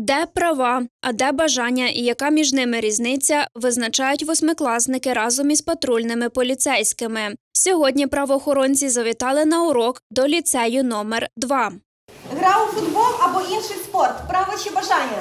Де права, а де бажання і яка між ними різниця, визначають восьмикласники разом із патрульними поліцейськими. Сьогодні правоохоронці завітали на урок до ліцею номер 2 Гра у футбол або інший спорт, право чи бажання?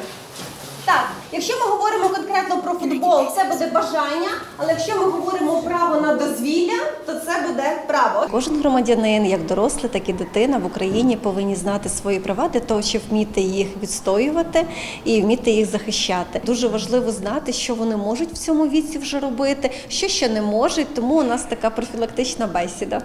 Так, якщо ми говоримо конкретно про футбол, це буде бажання, але якщо ми говоримо право на дозвілля, то це буде право. Кожен громадянин, як дорослий, так і дитина в Україні повинні знати свої права для того, щоб вміти їх відстоювати і вміти їх захищати. Дуже важливо знати, що вони можуть в цьому віці вже робити, що ще не можуть. Тому у нас така профілактична бесіда.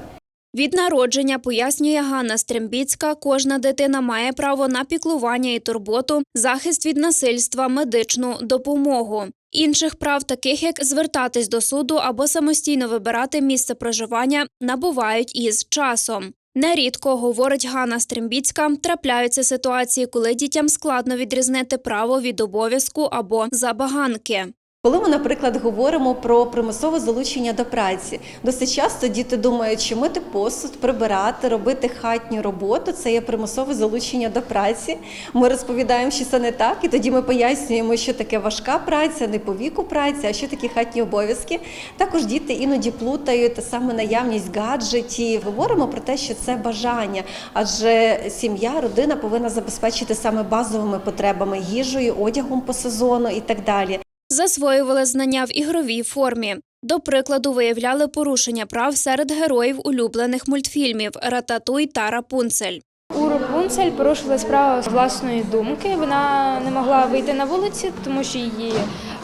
Від народження, пояснює Ганна Стрембіцька, кожна дитина має право на піклування і турботу, захист від насильства, медичну допомогу. Інших прав, таких як звертатись до суду або самостійно вибирати місце проживання, набувають із часом. Нерідко, говорить Ганна Стрембіцька, трапляються ситуації, коли дітям складно відрізнити право від обов'язку або забаганки. Коли ми, наприклад, говоримо про примусове залучення до праці, досить часто діти думають, що мити посуд, прибирати, робити хатню роботу це є примусове залучення до праці. Ми розповідаємо, що це не так, і тоді ми пояснюємо, що таке важка праця, не по віку праця, а що такі хатні обов'язки. Також діти іноді плутають саме наявність гаджетів. Говоримо про те, що це бажання, адже сім'я, родина повинна забезпечити саме базовими потребами їжею, одягом по сезону і так далі. Засвоювали знання в ігровій формі. До прикладу, виявляли порушення прав серед героїв улюблених мультфільмів Рататуй та Рапунцель. У Рапунцель порушила справу власної думки. Вона не могла вийти на вулиці, тому що її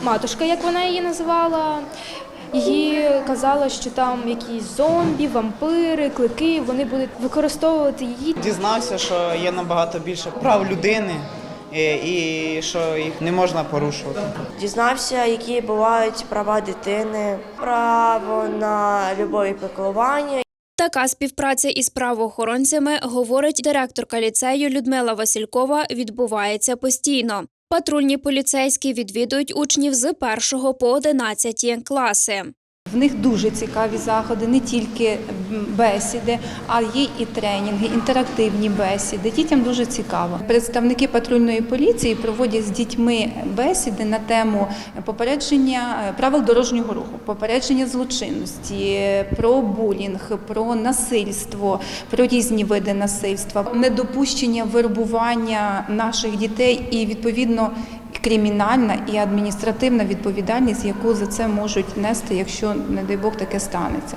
матушка, як вона її називала, її казала, що там якісь зомбі, вампири, клики, вони будуть використовувати її Дізнався, що є набагато більше прав людини і що їх не можна порушувати. Дізнався, які бувають права дитини, право на любов і піклування. Така співпраця із правоохоронцями, говорить директорка ліцею Людмила Василькова, відбувається постійно. Патрульні поліцейські відвідують учнів з 1 по 11 класи. В них дуже цікаві заходи, не тільки бесіди, а є і тренінги, інтерактивні бесіди. Дітям дуже цікаво. Представники патрульної поліції проводять з дітьми бесіди на тему попередження е, правил дорожнього руху, попередження злочинності, про булінг, про насильство, про різні види насильства, недопущення вербування наших дітей і відповідно кримінальна і адміністративна відповідальність, яку за це можуть нести, якщо, не дай Бог, таке станеться.